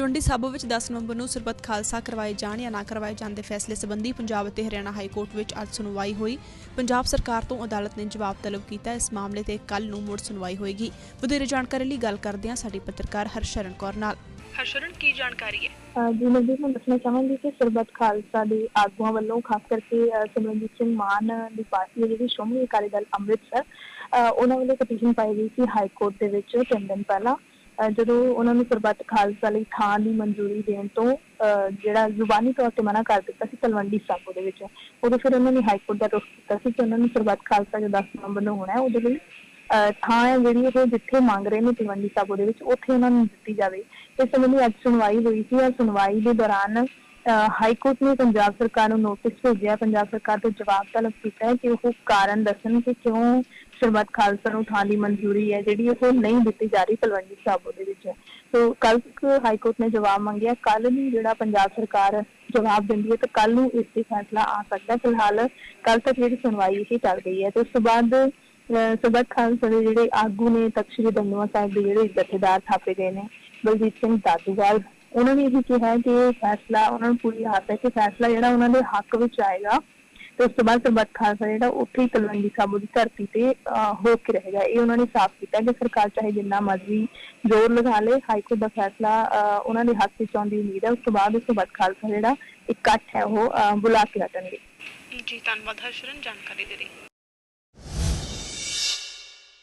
ਤਲਵੰਡੀ ਸਾਬੋ ਵਿੱਚ 10 ਨਵੰਬਰ ਨੂੰ ਸਰਬੱਤ ਖਾਲਸਾ ਕਰਵਾਏ ਜਾਣ ਜਾਂ ਨਾ ਕਰਵਾਏ ਜਾਣ ਦੇ ਫੈਸਲੇ ਸੰਬੰਧੀ ਪੰਜਾਬ ਅਤੇ ਹਰਿਆਣਾ ਹਾਈ ਕੋਰਟ ਵਿੱਚ ਅੱਜ ਸੁਣਵਾਈ ਹੋਈ। ਪੰਜਾਬ ਸਰਕਾਰ ਤੋਂ ਅਦਾਲਤ ਨੇ ਜਵਾਬ ਤਲਬ ਕੀਤਾ। ਇਸ ਮਾਮਲੇ ਤੇ ਕੱਲ ਨੂੰ ਮੁੜ ਸੁਣਵਾਈ ਹੋਏਗੀ। ਵਧੇਰੇ ਜਾਣਕਾਰੀ ਲਈ ਗੱਲ ਕਰਦੇ ਹਾਂ ਸਾਡੀ ਪੱਤਰਕਾਰ ਹਰਸ਼ਰਨ ਕੌਰ ਨਾਲ। ਹਰਸ਼ਰਨ ਕੀ ਜਾਣਕਾਰੀ ਹੈ? ਜੀ ਮੈਂ ਜੀ ਹੁਣ ਦੱਸਣਾ ਚਾਹਾਂਗੀ ਕਿ ਸਰਬੱਤ ਖਾਲਸਾ ਦੇ ਆਗੂਆਂ ਵੱਲੋਂ ਖਾਸ ਕਰਕੇ ਸਿਮਰਨਜੀਤ ਸਿੰਘ ਮਾਨ ਦੀ ਪਾਰਟੀ ਜਿਹੜੀ ਸ਼੍ਰੋਮਣੀ ਅਕਾਲੀ ਦਲ ਅੰਮ੍ਰਿਤਸਰ ਉਹਨਾਂ ਵੱਲੋਂ ਪਟੀਸ਼ਨ ਪਾਈ ਗਈ ਸੀ ਹਾਈ ਕੋਰਟ ਦੇ ਵਿੱਚ ਤਿੰਨ ਦਿਨ ਪਹਿਲਾਂ। ਜਦੋਂ ਉਹਨਾਂ ਨੂੰ ਸਰਬੱਤ ਖਾਲਸਾ ਲਈ ਥਾਂ ਦੀ ਮਨਜ਼ੂਰੀ ਦੇਣ ਤੋਂ ਜਿਹੜਾ ਜ਼ੁਬਾਨੀ ਤੌਰ ਤੇ ਮਨਾ ਕਰ ਦਿੱਤਾ ਸੀ ਤਲਵੰਡੀ ਸਾਬੋ ਦੇ ਵਿੱਚ, ਉਦੋਂ ਫਿਰ ਉਹਨਾਂ ਨੇ ਹਾਈ ਕੋਰਟ ਦਾ ਰੁਖ ਕੀਤਾ ਸੀ ਕਿ ਉਹਨਾਂ ਨੂੰ ਸਰਬੱਤ ਖਾਲਸਾ ਜੋ 10 ਨਵੰਬਰ ਨੂੰ ਹੋਣਾ ਹੈ, ਉਹਦੇ ਲਈ, ਅਹ ਥਾਂ ਹੈ ਜਿਹੜੀ ਉਹ ਜਿੱਥੇ ਮੰਗ ਰਹੇ ਨੇ ਤਲਵੰਡੀ ਸਾਬੋ ਦੇ ਵਿੱਚ, ਉੱਥੇ ਉਹਨਾਂ ਨੂੰ ਦਿੱਤੀ ਜਾਵੇ। ਇਸ ਸੰਬੰਧੀ ਅੱਜ ਸੁਣਵਾਈ ਹੋਈ ਸੀ ਔਰ ਸੁਣਵਾਈ ਦੇ ਦੌਰਾਨ ਹਾਈ ਕੋਰਟ ਨੇ ਪੰਜਾਬ ਸਰਕਾਰ ਨੂੰ ਨੋਟਿਸ ਭੇਜਿਆ, ਪੰਜਾਬ ਸਰਕਾਰ ਤੋਂ ਜਵਾਬ ਤਲਬ ਕੀਤਾ ਹੈ ਕਿ ਉਹ ਕਾਰਨ ਦੱਸਣ ਕਿ ਕਿਉਂ ਸਰਬੱਤ ਖਾਲਸਾ ਨੂੰ ਥਾਂ ਦੀ ਮਨਜ਼ੂਰੀ ਹੈ, ਜਿਹੜੀ ਉਹ ਨਹੀਂ ਦਿੱਤੀ ਜਾ ਰਹੀ ਤਲਵੰਡੀ ਸਾਬੋ ਦੇ ਵਿੱਚ। ਸੋ ਕੱਲ ਹਾਈ ਕੋਰਟ ਨੇ ਜਵਾਬ ਮੰਗਿਆ ਕੱਲ ਨੂੰ ਜਿਹੜਾ ਪੰਜਾਬ ਸਰਕਾਰ ਜਵਾਬ ਦਿੰਦੀ ਹੈ, ਤਾਂ ਕੱਲ ਨੂੰ ਇਸ ਤੇ ਫੈਸਲਾ ਆ ਸਕਦਾ ਫਿਲਹਾਲ ਕੱਲ ਤੱਕ ਜਿਹੜੀ ਸੁਣਵਾਈ ਇਹ ਚੱਲ ਗਈ ਹੈ। ਤੇ ਉਸ ਤੋਂ ਬਾਅਦ ਸਰਬੱਤ ਖਾਲਸਾ ਦੇ ਜਿਹੜੇ ਆਗੂ ਨੇ, ਤਖ਼ਤ ਸ੍ਰੀ ਸਾਹਿਬ ਦੇ ਜਿਹੜੇ ਜਥੇਦਾਰ ਥਾਪੇ ਗਏ ਨੇ, ਬਲਜੀਤ ਸਿੰਘ ਦਾਦੂਵਾਲ ਉਹਨਾਂ ਨੇ ਇਹ ਕਿਹਾ ਕਿ ਇਹ ਫੈਸਲਾ, ਉਹਨਾਂ ਨੂੰ ਪੂਰੀ ਆਸ ਹੈ ਕਿ ਫੈਸਲਾ ਜਿਹੜਾ ਉਹਨਾਂ ਦੇ ਹੱਕ ਵਿੱਚ ਆਏਗਾ ਤੇ ਉਸ ਤੋਂ ਬਾਅਦ ਸਰਬੱਤ ਖਾਲਸਾ ਜਿਹੜਾ ਉੱਥੇ ਹੀ ਤਲਵੰਡੀ ਸਾਬੋ ਦੀ ਧਰਤੀ ਤੇ ਹੋ ਕੇ ਰਹੇਗਾ। ਇਹ ਉਹਨਾਂ ਨੇ ਸਾਫ਼ ਕੀਤਾ ਕਿ ਸਰਕਾਰ ਚਾਹੇ ਜਿੰਨਾ ਮਰਜ਼ੀ ਜ਼ੋਰ ਲਗਾ ਲੇ, ਹਾਈ ਕੋਰਟ ਦਾ ਫੈਸਲਾ ਉਹਨਾਂ ਦੇ ਹੱਕ ਵਿੱਚ ਆਉਣ ਦੀ ਉਮੀਦ ਹੈ। ਉਸ ਤੋਂ ਬਾਅਦ ਸਰਬੱਤ ਖਾਲਸਾ ਜਿਹੜਾ ਇਕੱਠ ਹੈ ਉਹ ਬੁਲਾ ਕੇ ਹਟਣਗੇ। ਜੀ, ਧੰਨਵਾਦ ਹਰਸ਼ਰਨ, ਜਾਣਕਾਰੀ ਦੇ ਲਈ।